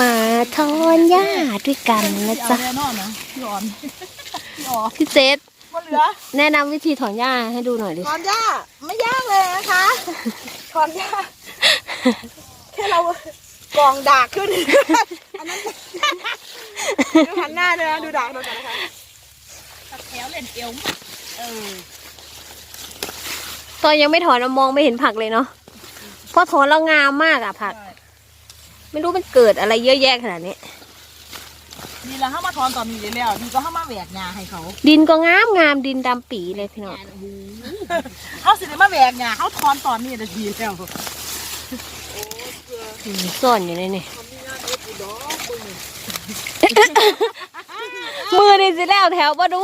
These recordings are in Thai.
มาทอนหญ้าด้วยกันนะจ๊ะแน่นอนนะพี่อ่อนพี่อ่อนพี่เจษมาเหลือ แนะนำวิธีถอนหญ้าให้ดูหน่อยดิถอนหญ้าไม่ยากเลยนะคะถอนหญ้าแค่เรากองดากขึ้นอันนั้นดูหันหน้าเลยนะดูดากเรากันนะคะตัดแถวเล่นเอวเออตอนยังไม่ถอนเรามองไม่เห็นผักเลยเนาะเพราะถอนแล้วงามมากอะผัก ไม่รู้มันเกิดอะไรเยอะแยะขนาดนี้ ดีแล้วถ้ามาถอนตอนนี้เลยแล้วดีก็ถ้ามาแหวกหญ้าให้เขาดินก็งามงามดินดำปีเลยพี่น้องเขาสิได้มาแหวกหญ้าเขาถอนตอนนี้จะดีแล้วอืมซ่อนอยู่ในนี่มือนี่สิแล้วแถวบ่ดู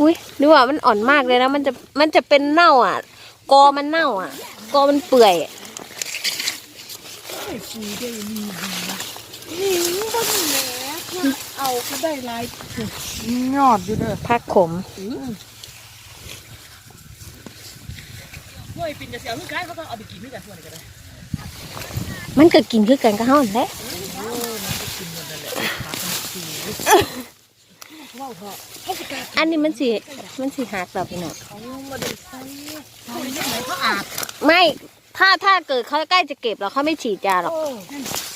อุ้ยดูว่ามันอ่อนมากเลยนะมันจะมันจะเป็นเน่าอะ กอมันเน่าอะ กอมันเปื่อยอะ ฟูได้มีดีนะหิงบนแหนเอาก็ได้ลายยอดอยู่เด้อพักขมห้วยปินจะเสียวขึ้นคล้ายเขาก็เอาไปกินด้วยกันส่วนนี้ก็ได้มันก็กินคือกันก็เฮานั่นแหละว้าวพออันนี้มันสิมันสิหักแบบพี่น้องเขามาดูใส่เขาไม่ได้ไหนเขาอาบไม่ ถ้าถ้าเกิดเขาใกล้จะเก็บแล้วเขาไม่ฉีดยาหรอกโอ้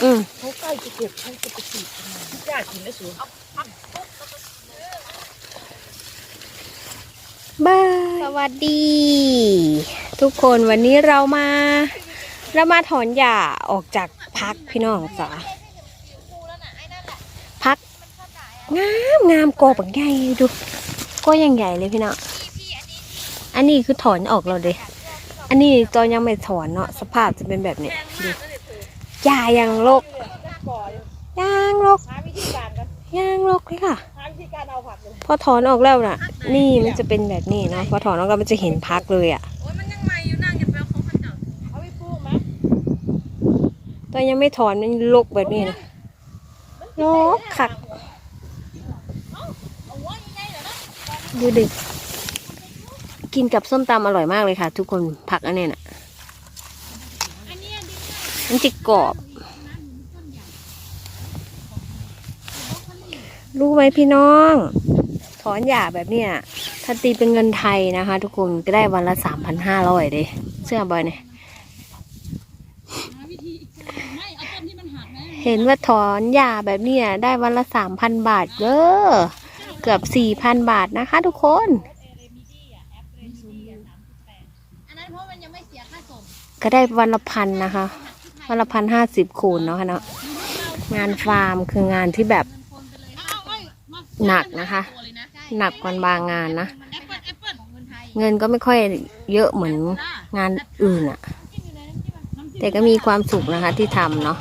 อืมเขาใกล้จะเก็บเขาจะไปฉีดทำไมยากกินได้สูงบาย สวัสดี ทุกคนวันนี้เรามา เรามาถอนหญ้าออกจากพักพี่น้องจ๋าพัก งามงามกอบักใหญ่ดู ก็ยังใหญ่เลยพี่น้อง อันนี้คือถอนออกเราเลย อันนี้ตอนยังไม่ถอนเนาะสภาพจะเป็นแบบนี้ดูหญ้ายังรกยางรกหาวิธีการกันยางรกเลยค่ะพอถอนออกแล้วน่ะ นี่มันจะเป็นแบบนี้เนาะพอถอนออกแล้วมันจะเห็นพักเลยอะตอนยังไม่ถอนมันลกแบบนี้นะลกขักดูดิ กินกับส้มตำอร่อยมากเลยค่ะ ทุกคนผักอันเนี้ยน่ะมันจะกรอบ รู้ไหมพี่น้อง ถอนหญ้าแบบเนี้ยถ้าตีเป็นเงินไทยนะคะ ทุกคนก็ได้วันละสามพันห้าร้อยเด้เสื้อบอยเนี่ยเห็นว่าถอนหญ้าแบบเนี้ยได้วันละสามพันบาทเด้อเกือบสี่พันบาทนะคะทุกคน อันนั้นเพราะมันยังไม่เสียค่าส่ง ก็ได้วันละพันนะคะ วันละพันห้าสิบคูณเนาะค่ะเนาะงานฟาร์มคืองานที่แบบหนักนะคะ หนักกว่าบางงานนะ เงินก็ไม่ค่อยเยอะเหมือนงานอื่นอะแต่ก็มีความสุขนะคะที่ทำเนาะ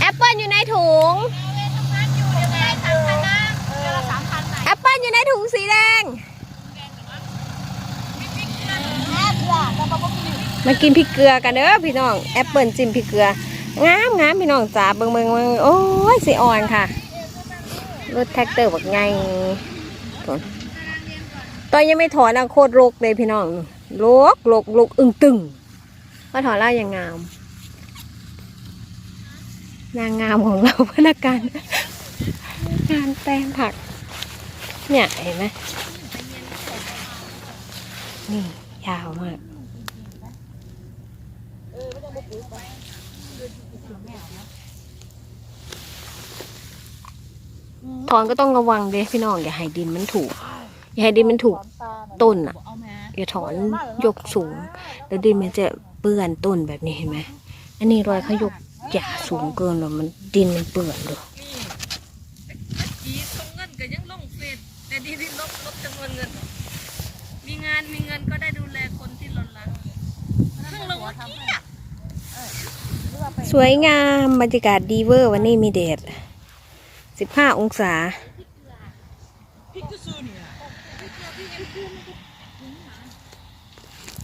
แอปเปิลอยู่ในถุง แอปเปิลอยู่ในถุงสีแดง มากินพริกเกลือกันเด้อพี่น้องแอปเปิลจิ้มพริกเกลืองามงามพี่น้องจ๋าเบิงเบิงเบิงโอ้ยสีอ่อนค่ะรถแท็กเตอร์บักไงถอนตอนยังไม่ถอนอะโคตรโรกเลยพี่น้องโรกโรกโรกอึ้งตึงพอถอนแล้วยังงาม นางงามของเราพนักงานงานแปลงผัก เนี่ยเห็นไหมนี่ยาวมาก ถอนก็ต้องระวังเด้พี่น้องอย่าให้ดินมันถูก อย่าให้ดินมันถูกต้นอะ อย่าถอนยกสูง แล้วดินมันจะเปื้อนต้นแบบนี้เห็นไหมอันนี้รอยเขายกหย่าสูงเกินแล้วมันดินมันเปื้อนดูกีส่งเงินก็ยังลงเฟซแต่ดีที่ลบลบจำนวนเงิน มีงานมีเงินก็ได้ดูแลคนที่หล่นหลังเพิ่งลงเมื่อกี้อะ ส วยงามบรรยากาศดีเวอร์วันนี้มีแดดสิบห้าองศาพริกจะซื้อเนี่ย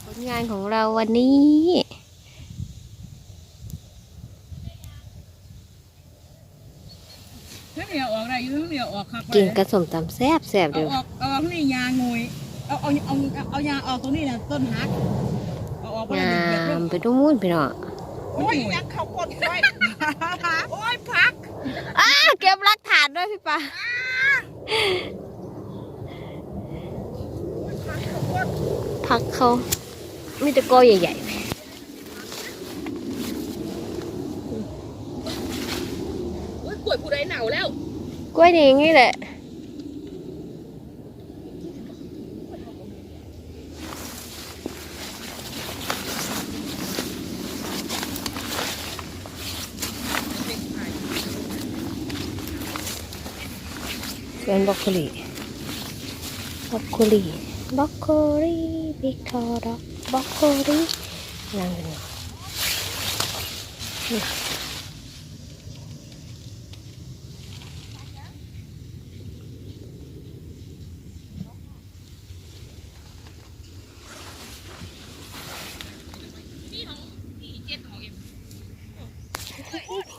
ผลงานของเราวันนี้เท่าเหนียวออกได้อยู่เท่าเหนียวออกครับกินกระสมตำแซ่บแซ่บเอาเดี๋ยวออกเอาออกนี่ยางงยเอาเอาเอาเอายางออกตรงนี้นะต้นหักเอาออกไปงามำไปตรงนู้นพี่น้อง โอ้ยยักษ์เขากดไว้โอ้ยพักอ้าเก็บรักฐานด้วยพี่ปาพักเขากดพักเขามีแต่กอใหญ่โอ้ยกล้วยผู้ใดหนาวแล้ว กล้วยนี่องนี้แหละ เป็นบรอกโคลีบรอกโคลีบรอกโคลีบิ๊กทอร์บรอกโคลีนั่งกันอยู่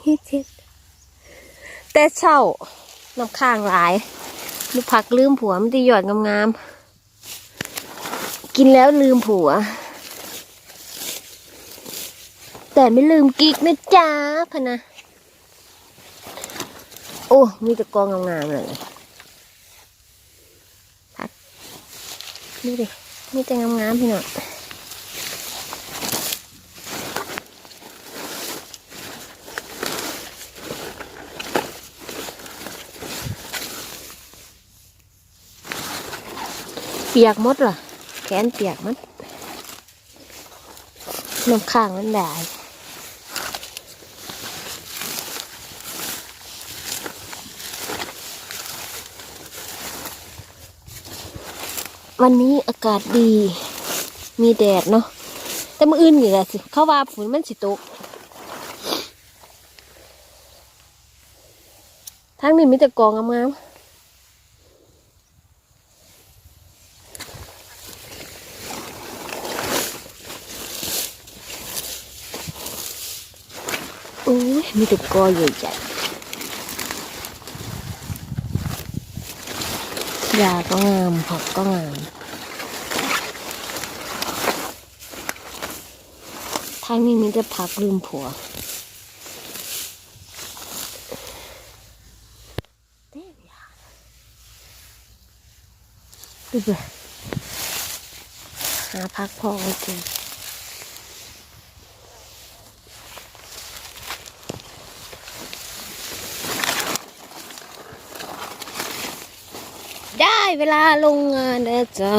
นี่เจ็ดแต่เช่า น้ำข้างหลายลูกผักลืมผัวมันจะหยอดงามๆกินแล้วลืมผัว แต่ไม่ลืมกิ๊กนะจ๊ะพนะ โอ้ มีแต่กองงามๆเลยผักดูดิมีแต่งามๆพี่น้อง เปียกมดเหรอแขนเปียกมันน้ำข้างมันได้วันนี้อากาศดี มีแดดเนาะ แต่มื่ออื่นนี่แหละสิ เขาว่าฝนมันสิตกทางนี้มีแต่กองงามๆ อ้ยมีแต่กอใหญ่ๆยาก็งามผักก็งามทางนี้มีแต่ผักลืมผัวดูเบหาพักพอโอเเวลาลงงานแล้วจ้า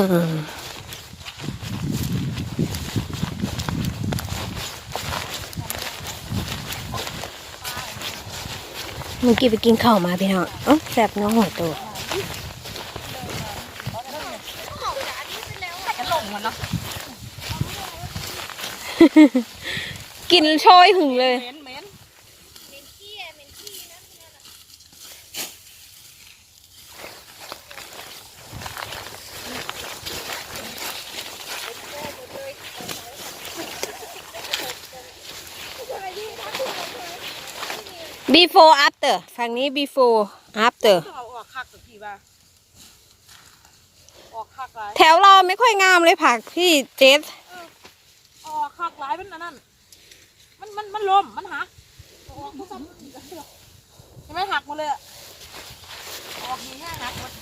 เมื่อกี้ไปกินข้าวมาพี่น้องเอ๋อแซ่บเน้องหัวโตจะหลงมันเนาะกินโชยหึงเลย เหม็นเหม็น before after ฝั่งนี้ before after ต้องเอาออกคักสักทีป่ะออกคักหลายแถวเราไม่ค่อยงามเลยผักพี่เจสออกคักหลายเป็นอันนั้นมันมันมันล้มมันหักออกมันซ้ำเห็นไหมหักหมดเลยอะออกดีแค่หักหมด